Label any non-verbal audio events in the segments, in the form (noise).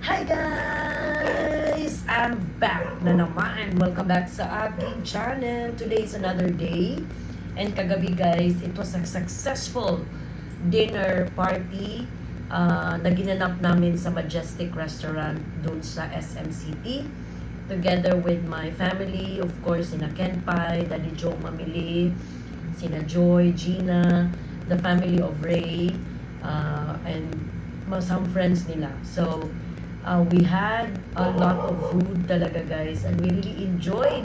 Hi guys! I'm back na naman. Welcome back sa aking channel. Today is another day. And kagabi guys, it was a successful dinner party uh, na ginanap namin sa Majestic Restaurant doon sa SM City. Together with my family, of course, sina Ken Pai, Daddy Joe Mamili, sina Joy, Gina, the family of Ray, uh, and some friends nila. So, uh, we had a lot of food talaga guys and we really enjoyed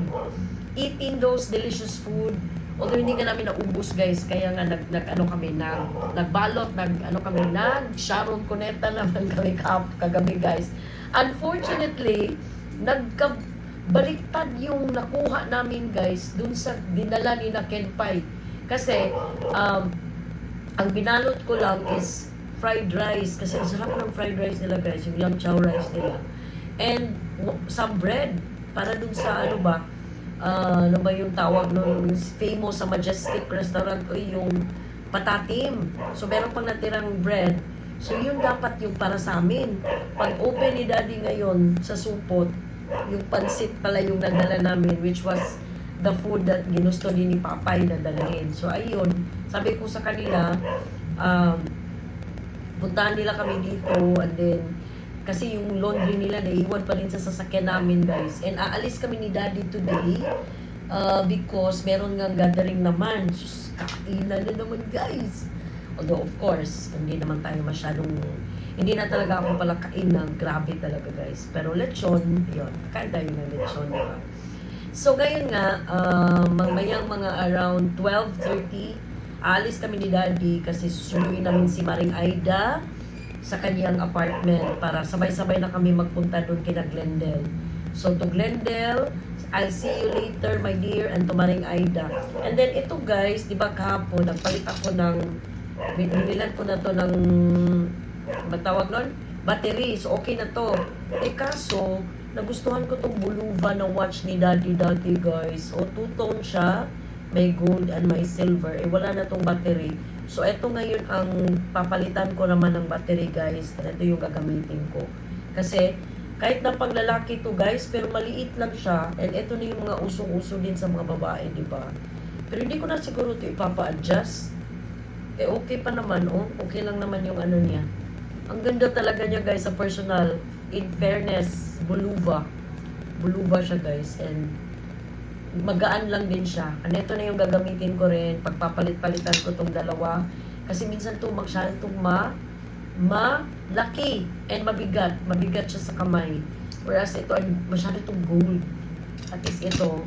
eating those delicious food. Although hindi ka namin naubos guys, kaya nga nag, nag ano kami, nag, nagbalot, nag ano kami, nag Sharon Cuneta naman kami kap, kagabi guys. Unfortunately, nagkabaliktad yung nakuha namin guys dun sa dinala ni na Ken Pai. Kasi, um, ang binalot ko lang is fried rice kasi ang sarap ng fried rice nila guys, yung yum chow rice nila. And some bread para dun sa ano ba, ah, ano ba yung tawag no, yung famous sa Majestic Restaurant ko yung patatim. So meron pang natirang bread. So yun dapat yung para sa amin. Pag open ni Daddy ngayon sa supot, yung pansit pala yung nadala namin which was the food that ginusto din ni Papay na dalhin. So ayun, sabi ko sa kanila, um, puntahan nila kami dito and then kasi yung laundry nila naiwan pa rin sa sasakyan namin guys. And aalis kami ni daddy today uh, because meron nga gathering naman. Sus, kakailan na naman guys. Although of course hindi naman tayo masyadong hindi na talaga ako pala kain ng grabe talaga guys. Pero lechon yun kain tayo ng lechon diba? so ngayon nga uh, mamayang mga around 12.30 Alis kami ni Daddy kasi susunduin namin si Maring Aida sa kanyang apartment para sabay-sabay na kami magpunta doon kina Glendale. So to Glendale, I'll see you later my dear and to Maring Aida. And then ito guys, di ba kahapon, nagpalit ako ng, binilan ko na to ng, matawag nun? Battery. So okay na to. Eh kaso, nagustuhan ko tong buluva na watch ni Daddy dati guys. O two-tone siya may gold and may silver, eh wala na tong battery. So, ito ngayon ang papalitan ko naman ng battery, guys. Ito yung gagamitin ko. Kasi, kahit na panglalaki to guys, pero maliit lang siya. And ito na yung mga usong-uso din sa mga babae, di ba? Pero hindi ko na siguro ito ipapa-adjust. Eh, okay pa naman, oh. Okay lang naman yung ano niya. Ang ganda talaga niya, guys, sa personal. In fairness, buluva. Buluva siya, guys. And magaan lang din siya. Ano ito na yung gagamitin ko rin. Pagpapalit-palitan ko tong dalawa. Kasi minsan to masyado itong ma malaki and mabigat. Mabigat siya sa kamay. Whereas ito ay masyado itong gold. At least ito,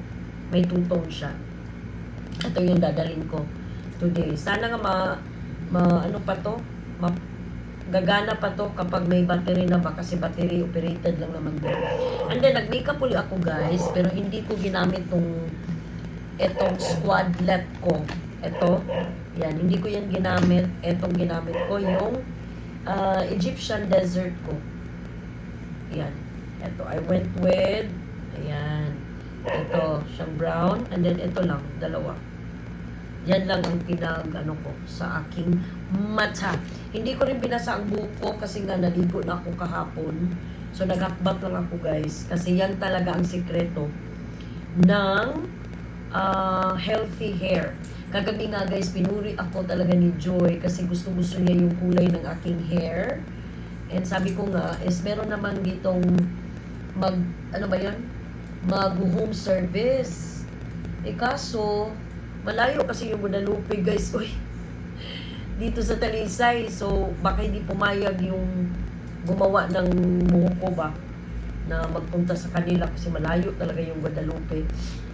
may tutong siya. Ito yung dadalhin ko today. Sana nga ma, ma ano pa to? Gagana pa to kapag may battery na ba kasi battery operated lang naman din. And then nag-makeup uli ako guys pero hindi ko ginamit tong etong squadlet ko. Ito, yan, hindi ko yan ginamit. Etong ginamit ko yung uh, Egyptian desert ko. Yan. Ito, I went with, ayan, ito, siyang brown, and then ito lang, dalawa. Yan lang ang pinag ano ko sa aking mata. Hindi ko rin binasa ang buhok ko kasi nga naligo na ako kahapon. So naghakbak lang ako guys kasi yan talaga ang sikreto ng ah, healthy hair. Kagabi nga guys, pinuri ako talaga ni Joy kasi gusto-gusto niya yung kulay ng aking hair. And sabi ko nga, is meron naman ditong mag, ano ba yun? Mag home service. Eh kaso, malayo kasi yung Guadalupe guys. (laughs) Uy, dito sa Talisay. So, baka hindi pumayag yung gumawa ng buhok ko ba na magpunta sa kanila kasi malayo talaga yung Guadalupe.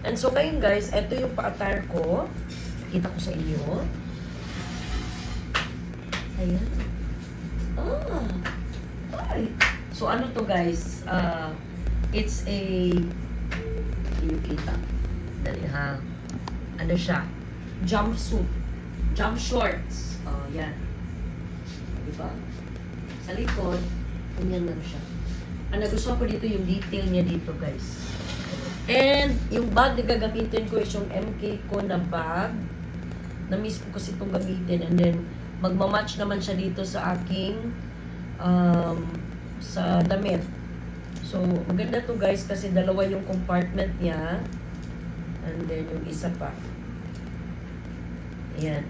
And so ngayon guys, ito yung pa-attire ko. Kita ko sa inyo. Ayan. Ah. Ay. So ano to guys? Uh, it's a hindi kita. Dali ha. Ano siya? Jumpsuit. Jump shorts. Oh, yan. Diba? Sa likod, ganyan lang siya. Ang nagustuhan ko dito yung detail niya dito, guys. And yung bag na gagamitin ko is yung MK ko na bag. Na-miss ko kasi itong gamitin. And then, magmamatch naman siya dito sa aking um, sa damit. So, maganda to guys kasi dalawa yung compartment niya. And then yung isa pa. Ayan.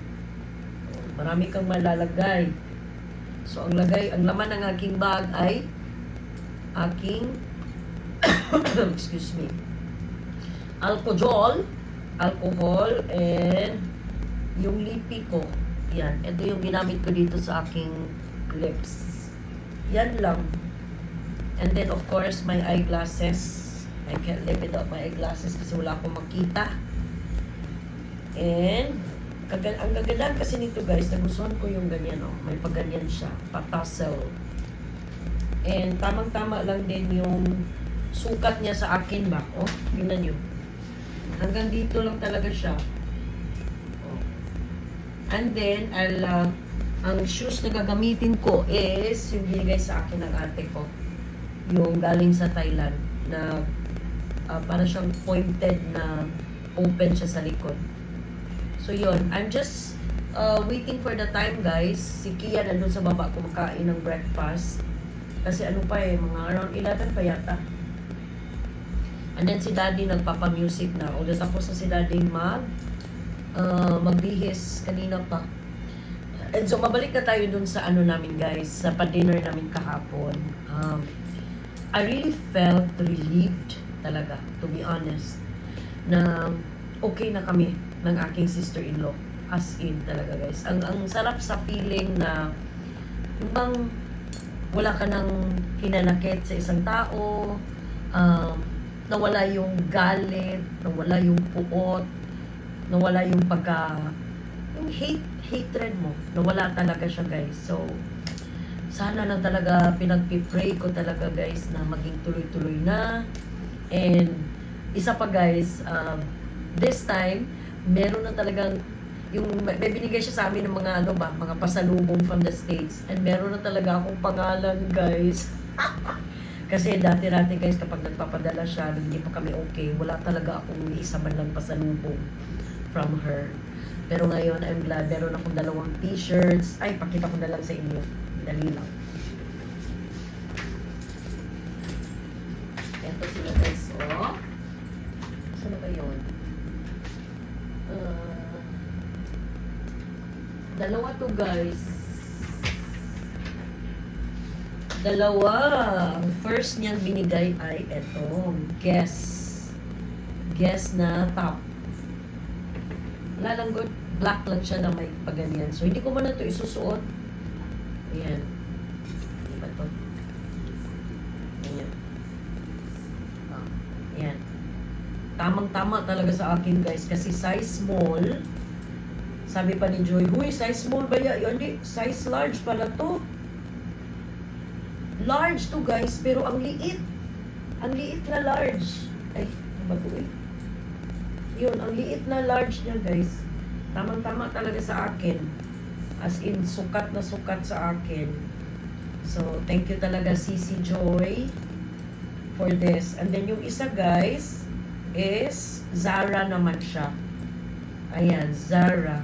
Marami kang malalagay. So, ang lagay, ang laman ng aking bag ay aking (coughs) excuse me alcohol alcohol and yung lipi ko yan, ito yung ginamit ko dito sa aking lips yan lang and then of course my eyeglasses I can't live without my eyeglasses kasi wala akong makita and kagan ang kagandahan kasi nito guys nagustuhan ko yung ganyan oh. may pagganyan siya patassel And tamang-tama lang din yung sukat niya sa akin ba. Oh, tingnan nyo. Hanggang dito lang talaga siya. Oh. And then, I'll, uh, ang shoes na gagamitin ko is yung binigay sa akin ng ate ko. Yung galing sa Thailand na uh, para siyang pointed na open siya sa likod. So yun, I'm just uh, waiting for the time guys. Si Kia nandun sa baba kumakain ng breakfast. Kasi ano pa eh, mga around 11 pa yata. And then si daddy nagpapa-music na. Although tapos na si daddy mag, uh, magbihis kanina pa. And so mabalik na tayo dun sa ano namin guys, sa pa-dinner namin kahapon. Um, I really felt relieved talaga, to be honest, na okay na kami ng aking sister-in-law. As in talaga guys. Ang, ang sarap sa feeling na yung bang wala ka nang hinanakit sa isang tao, um, nawala yung galit, nawala yung puot, nawala yung pagka, yung hate, hatred mo, nawala talaga siya guys. So, sana lang talaga pinagpipray ko talaga guys na maging tuloy-tuloy na. And, isa pa guys, um, this time, meron na talagang yung may binigay siya sa amin ng mga ano ba, mga pasalubong from the States. And meron na talaga akong pangalan, guys. (laughs) Kasi dati-dati guys, kapag nagpapadala siya, hindi pa kami okay, wala talaga akong isa man lang pasalubong from her. Pero ngayon, I'm glad, meron akong dalawang t-shirts. Ay, pakita ko na lang sa inyo. Dali lang. Ito sila guys, oh. Saan ba yun? Uh, Dalawa to guys. Dalawa. Ang first niyang binigay ay eto. Guess. Guess na top. Wala lang good. Black lang siya na may paganyan. So, hindi ko man na ito isusuot. Ayan. Di ba? Ayan. Ah, ayan. Tamang-tama talaga sa akin guys. Kasi size small. Sabi pa ni Joy, Huy, size small ba yan? Hindi, size large pala to. Large to guys, pero ang liit. Ang liit na large. Ay, ba to eh? Yun, ang liit na large niya guys. Tamang-tama talaga sa akin. As in, sukat na sukat sa akin. So, thank you talaga Sisi Joy for this. And then yung isa guys is Zara naman siya. Ayan, Zara.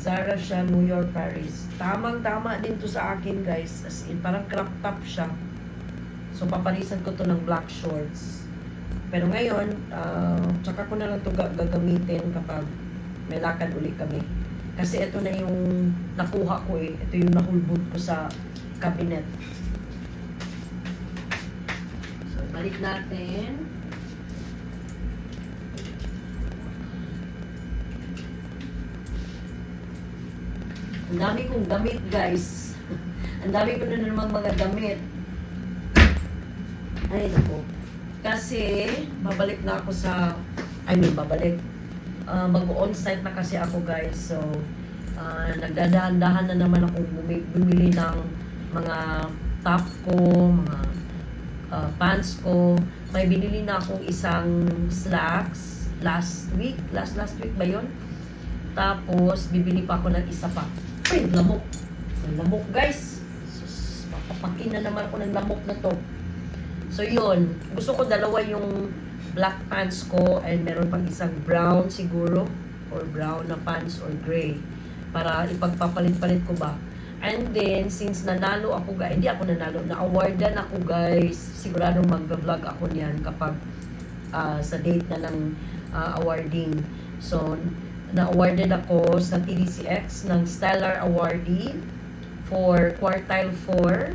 Zara siya, New York, Paris. Tamang-tama din to sa akin, guys. As in, parang crop top siya. So, paparisan ko to ng black shorts. Pero ngayon, uh, tsaka ko na lang to ga- gagamitin kapag may lakad uli kami. Kasi ito na yung nakuha ko eh. Ito yung nahulbot ko sa cabinet. So, balik natin. Ang dami kong damit, guys. Ang dami ko na naman mga damit. Ay, naku. Kasi, babalik na ako sa, I mean, babalik. Uh, Mag-on-site na kasi ako, guys. So, uh, nagdadahan-dahan na naman ako bumi- bumili ng mga top ko, mga uh, pants ko. May binili na akong isang slacks last week. Last last week ba yon? Tapos, bibili pa ako ng isa pa. Ay, lamok. Lamok, guys. Sus, na naman ako ng lamok na to. So, yun. Gusto ko dalawa yung black pants ko and meron pang isang brown siguro or brown na pants or gray para ipagpapalit-palit ko ba. And then, since nanalo ako guys, hindi ako nanalo, na-awardan ako guys. Sigurado mag-vlog ako niyan kapag ah, sa date na ng ah, awarding. So, na-awarded ako sa TDCX ng Stellar Awardee for quartile 4.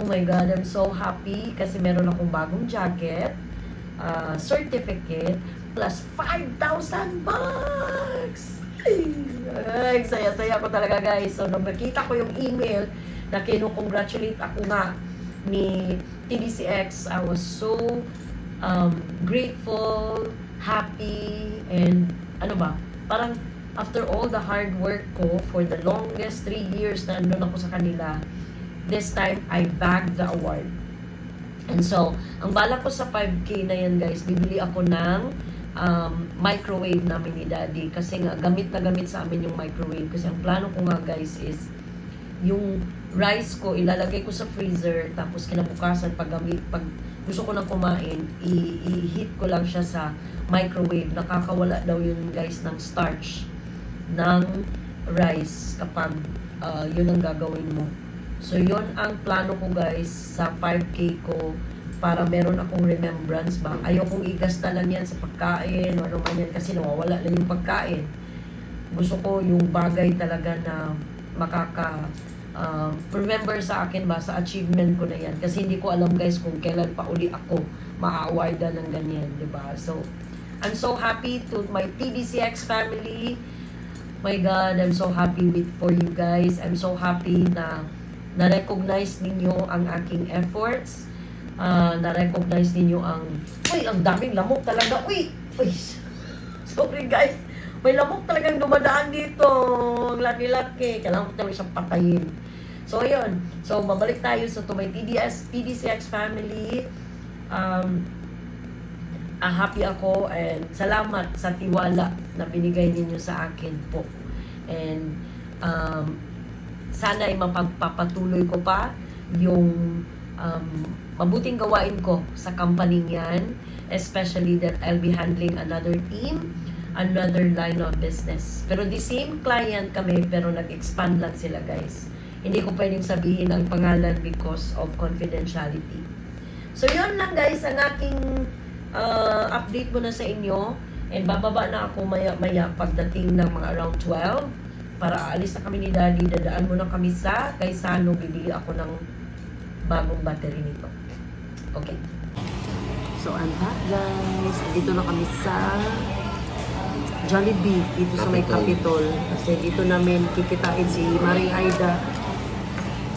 Oh my God, I'm so happy kasi meron akong bagong jacket, ah, certificate, plus 5,000 bucks! Ay, saya-saya ko talaga guys. So, nung nakita ko yung email na kinu-congratulate ako nga ni TDCX, I was so um, grateful, happy, and ano ba, parang after all the hard work ko for the longest three years na andun ako sa kanila, this time I bagged the award. And so, ang bala ko sa 5K na yan guys, bibili ako ng um, microwave namin ni Daddy. Kasi nga, gamit na gamit sa amin yung microwave. Kasi ang plano ko nga guys is, yung rice ko, ilalagay ko sa freezer, tapos kinabukasan, pag, pag gusto ko nang kumain, i-heat ko lang siya sa microwave. Nakakawala daw yun guys ng starch ng rice kapag uh, yun ang gagawin mo. So, yun ang plano ko guys sa 5K ko para meron akong remembrance ba. Ayokong igasta lang yan sa pagkain o ano man yan kasi nawawala lang yung pagkain. Gusto ko yung bagay talaga na makaka uh, remember sa akin ba sa achievement ko na yan kasi hindi ko alam guys kung kailan pa uli ako ma-awardan ng ganyan, 'di ba? So I'm so happy to my TDCX family. My God, I'm so happy with for you guys. I'm so happy na na-recognize ninyo ang aking efforts. Uh, na-recognize ninyo ang Uy, ang daming lamok talaga. Uy! Uy! (laughs) Sorry guys. May lamok talagang dumadaan dito. Ang laki-laki. Kailangan ko talaga siyang patayin. So, ayun. So, babalik tayo sa to my TDS, TDCX family. Um, ah, happy ako and salamat sa tiwala na binigay ninyo sa akin po. And um, sana ay mapagpapatuloy ko pa yung um, mabuting gawain ko sa company yan, especially that I'll be handling another team, another line of business. Pero the same client kami, pero nag-expand lang sila guys. Hindi ko pwedeng sabihin ang pangalan because of confidentiality. So yun lang guys, ang aking uh, update mo na sa inyo. And bababa na ako maya-maya pagdating ng mga around 12 para aalis na kami ni Daddy. Dadaan mo na kami sa Kaisano. Bibili ako ng bagong battery nito. Okay. So, I'm back guys. Dito na kami sa Jollibee. Dito sa may Capitol. Kasi dito namin kikitain si Maring Aida.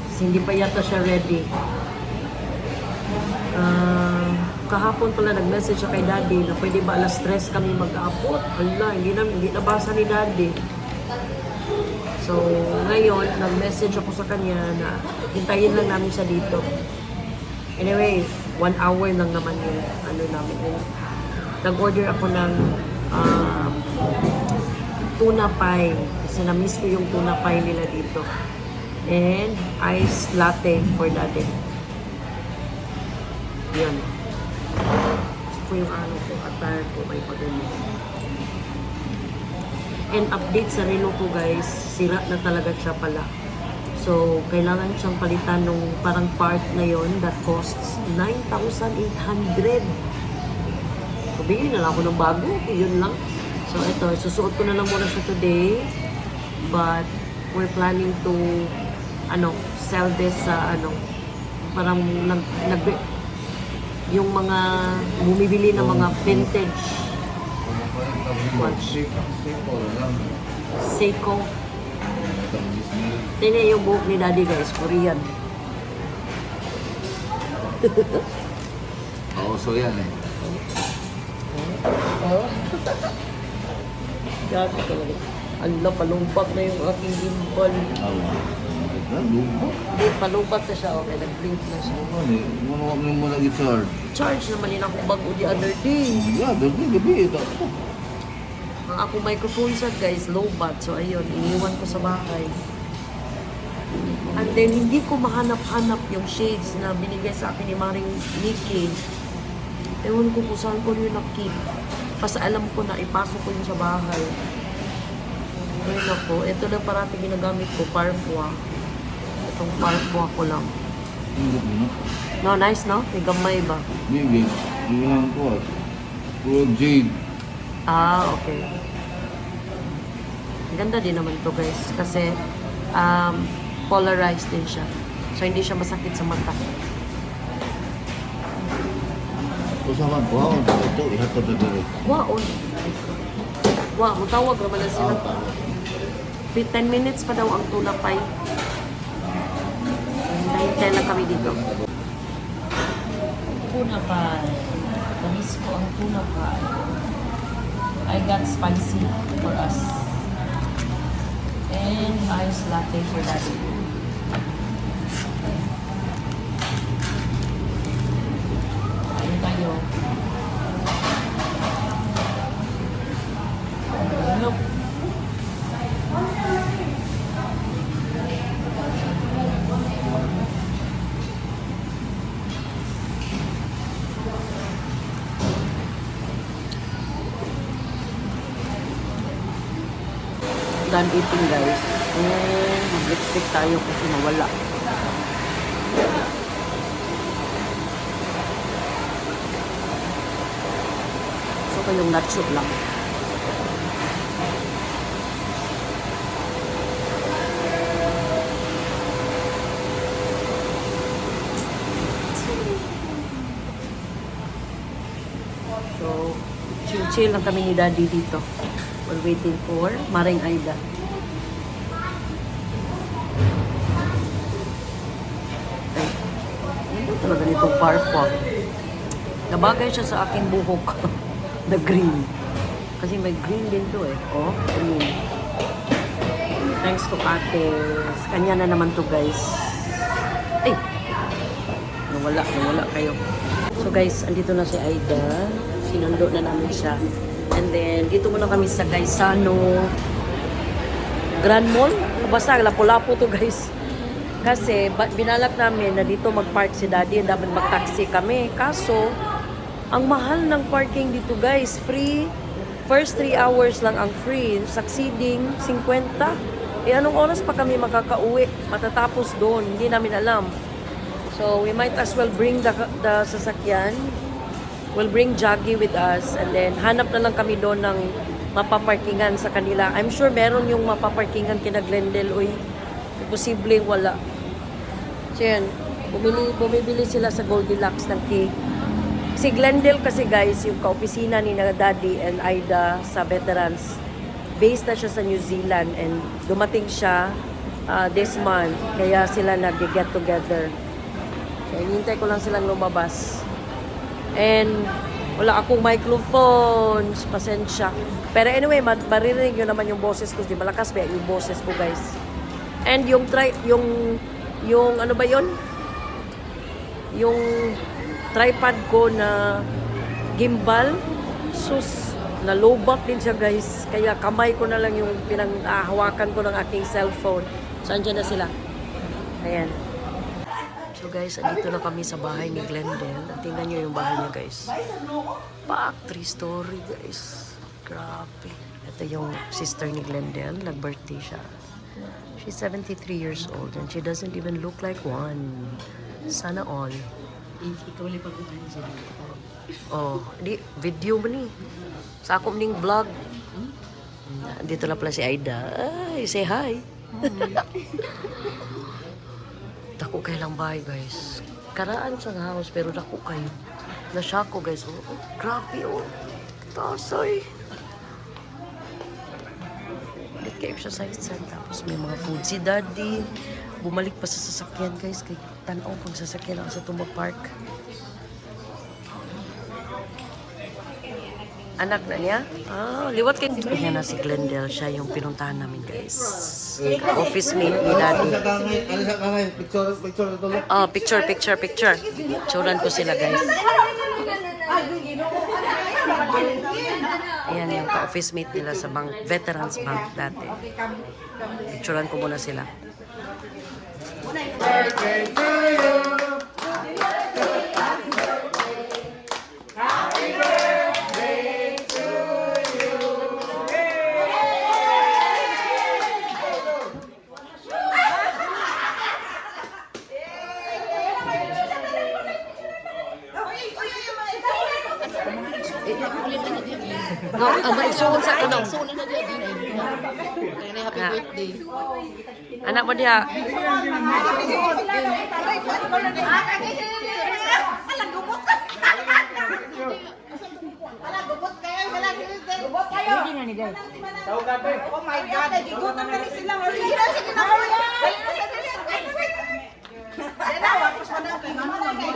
Kasi hindi pa yata siya ready. Ah, kahapon pala nag-message siya kay Daddy na pwede ba alas 3 kami mag-aapot. Hala, hindi na, hindi nabasa ni Daddy. So, ngayon, nag-message ako sa kanya na hintayin lang namin siya dito. Anyway, one hour lang naman yung ano namin. Nag-order ako ng ah, tuna pie. Kasi na-miss ko yung tuna pie nila dito. And ice latte for daddy. Yun. Gusto ko yung ano ko, attire ko, may pagano. And update sa relo ko guys, sira na talaga siya pala. So, kailangan siyang palitan nung parang part na yon that costs 9,800. So, bigyan na lang ako ng bago. Yun lang. So, ito, susuot ko na lang muna siya today. But, we're planning to, ano, sell this sa, ano, parang nag, nag, yung mga bumibili ng mga vintage watch. Seiko. Tingnan yung buhok ni Daddy guys, Korean. (laughs) Oo, so yan eh. Oh. (laughs) Grabe talaga. Ala, palumpat na yung aking gimbal. Ito, lupa. Hindi, palumpat na siya. Okay, nag-blink na siya. Ano eh, ano kami mo nag-charge? Charge naman yun ako bago the other day. Yeah, gabi, gabi. Ito. Ang ako microphone set guys, low bat. So ayun, iniwan ko sa bahay. And then, hindi ko mahanap-hanap yung shades na binigay sa akin ni Maring Nikki. Ewan ko kung saan ko yun nakip. Basta alam ko na ipasok ko yun sa bahay. Ayun ako, ito na parati ginagamit ko, parfua. Itong parfum ko lang. No, nice no? May gamay ba? Hindi. Hindi lang ko. ah. Puro jade. Ah, okay. Ang Ganda din naman to guys. Kasi um, polarized din siya. So hindi siya masakit sa mata. Usapan ko ako. Ito, ihatod na dito. Wow! Wow, mutawag naman na sila. Tama. 10 minutes pa daw ang tuna pie. Hintay lang kami dito. Tuna pie. Tamis ko ang tuna pie. I got spicy for us. And ice latte for daddy. Done eating guys. And mag-lipstick tayo kasi nawala. So kayong nacho lang. So, chill-chill lang kami ni Daddy dito. Waiting for Maring Aida. Ay, ano talaga nitong parfum? Nabagay siya sa aking buhok. (laughs) The green. Kasi may green din to eh. Oh, green. Thanks to ate. Kanya na naman to guys. Ay! Nawala, nawala kayo. So guys, andito na si Aida. Sinundo na namin siya. And then, dito muna kami sa Gaisano Grand Mall. Basta, lapo-lapo to guys. Kasi, binalak namin na dito mag-park si daddy dapat mag-taxi kami. Kaso, ang mahal ng parking dito guys. Free. First 3 hours lang ang free. Succeeding, 50. Eh, anong oras pa kami makakauwi? Matatapos doon. Hindi namin alam. So, we might as well bring the, the sasakyan. We'll bring Jaggy with us. And then, hanap na lang kami doon ng mapaparkingan sa kanila. I'm sure meron yung mapaparkingan kina Glendale. Uy, posibleng wala. So, yan. Bumili, bumibili sila sa Goldilocks ng cake. Si Glendale kasi guys, yung kaopisina ni na Daddy and Aida sa veterans, based na siya sa New Zealand and dumating siya uh, this month. Kaya sila nag-get together. So, hinihintay ko lang silang lumabas. And wala akong microphone. Pasensya. Pero anyway, ma- maririnig nyo naman yung boses ko. Di malakas ba yung boses ko, guys? And yung try, yung, yung ano ba yon Yung tripod ko na gimbal. Sus, nalobak din siya, guys. Kaya kamay ko na lang yung pinanghahawakan ko ng aking cellphone. So, andyan na sila. Ayan. So guys, andito na kami sa bahay ni Glendale. At tingnan nyo yung bahay niya guys. Pak, three story guys. Grabe. Ito yung sister ni Glendale. Nag-birthday siya. She's 73 years old and she doesn't even look like one. Sana all. Ikaw tayo siya. Oh, di video mo ni. Sa akong ning vlog. Dito na pala si Aida. Ay, say hi. Dako kayo lang bahay, guys. Karaan sa house, pero dako kayo. Na-shock ko, guys. Oh, oh, grabe, oh. Tasoy. Ulit kayo exercise sa Tapos may mga food si daddy. Bumalik pa sa sasakyan, guys. Kay tanaw pag sasakyan ako sa Tumba Park. Anak na niya? Ah, liwat kayo. Yan na si Glendale. Siya yung pinuntahan namin, guys. Office mate ni daddy. Ito. Oh, picture, picture, picture. Picturean ko sila, guys. Ayan yung ka-office mate nila sa bank, Veterans Bank dati. Picturean ko muna sila. Ulit na din. No, ang maisuon sa ano. Sunan na din. Kaya na happy Na. birthday. Anak mo diha. Oh my God, gigutom na rin sila. Sige na, sige na. Sige na, wapos mo na. Mama na kayo.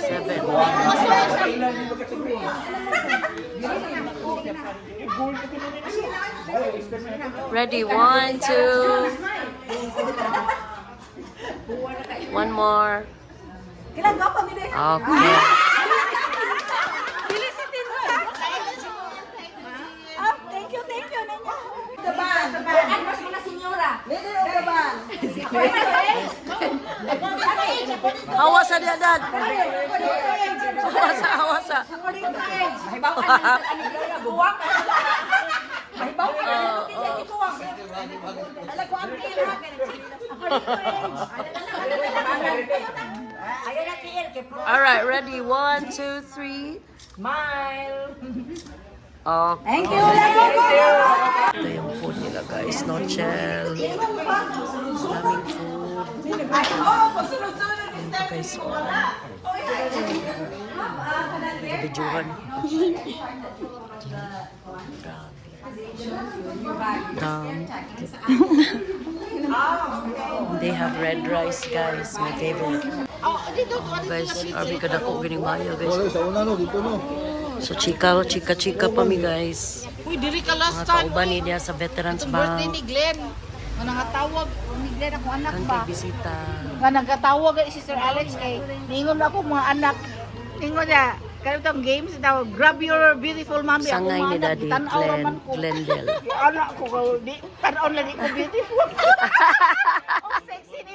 Seven. Ready, one, two. One more. Okay. Felicitin mo. Ah, thank you, thank you. Ninyo. Gaban. Gaban. Mas mga senyora. Mide o gaban. Hawa sa dia, dad. Hawa sa, hawa sa. Mahibaw ka na sa ano kaya buwak. Mahibaw ka na sa pinsa ni buwak. Alam ko ang pila. Ayaw na tiil kay pro. Alright, ready, one, two, three. Smile. Okay. Thank you. Thank you. Ito yung food nila, guys. No chill. Maraming food. Ay, oh, pasunod-sunod. Ito, guys. Videohan. Grabe. They have red rice, guys. My favorite. Guys, army ka dako gining mayo, guys. So, chika, chika, chika pa mi, guys. Uy, diri ka last Mga time. kauban ni niya sa Veterans Itong birthday Bank. ni Glenn. Nga nangatawag ni Glenn ako anak Ang ba? bisita. Nga nagkatawag si Sister Alex kay ningon ako mga anak. Ningon niya, kaya itong games daw, grab your beautiful mommy. Sangay ni Daddy Glenn. Yung anak ko, di, tanaw na di ko beautiful. (laughs) oh, sexy ni